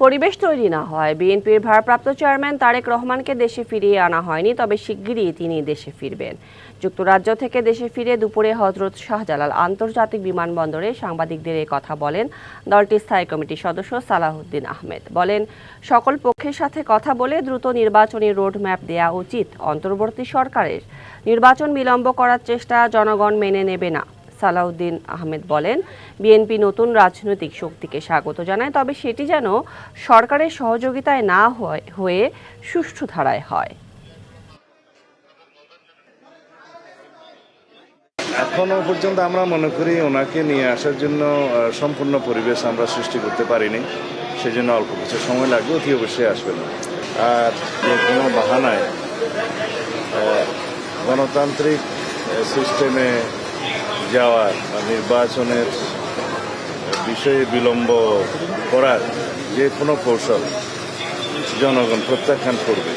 পরিবেশ তৈরি না হয়। বিএনপির ভারপ্রাপ্ত চেয়ারম্যান তারেক রহমানকে দেশে ফিরিয়ে আনা হয়নি, তবে শিগগিরই তিনি দেশে ফিরবেন। যুক্তরাজ্য থেকে দেশে ফিরে দুপুরে হজরত শাহজালাল আন্তর্জাতিক বিমানবন্দরে সাংবাদিকদের এই কথা বলেন দলটির স্থায়ী কমিটির সদস্য সালাহুদ্দিন আহমেদ। বলেন, সকল পক্ষের সাথে কথা বলে দ্রুত নির্বাচনী রোডম্যাপ দেয়া উচিত। অন্তর্বর্তী সরকারের নির্বাচন বিলম্ব করার চেষ্টা জনগণ মেনে নেবে না। সালাউদ্দিন আহমেদ বলেন, বিএনপি নতুন রাজনৈতিক শক্তিকে স্বাগত জানায়, তবে সেটি যেন সরকারের সহযোগিতায় না হয়, হয়ে সুষ্ঠু ধারায় হয়। এখনও পর্যন্ত আমরা মনে করি ওনাকে নিয়ে আসার জন্য সম্পূর্ণ পরিবেশ আমরা সৃষ্টি করতে পারিনি। সেজন্য অল্প কিছু সময় লাগবে, অতি অবশ্যই আসবেন আর যে কোনো বাহানায় গণতান্ত্রিক সিস্টেমে যাওয়ার বা নির্বাচনের বিষয়ে বিলম্ব করার যে কোনো কৌশল জনগণ প্রত্যাখ্যান করবে।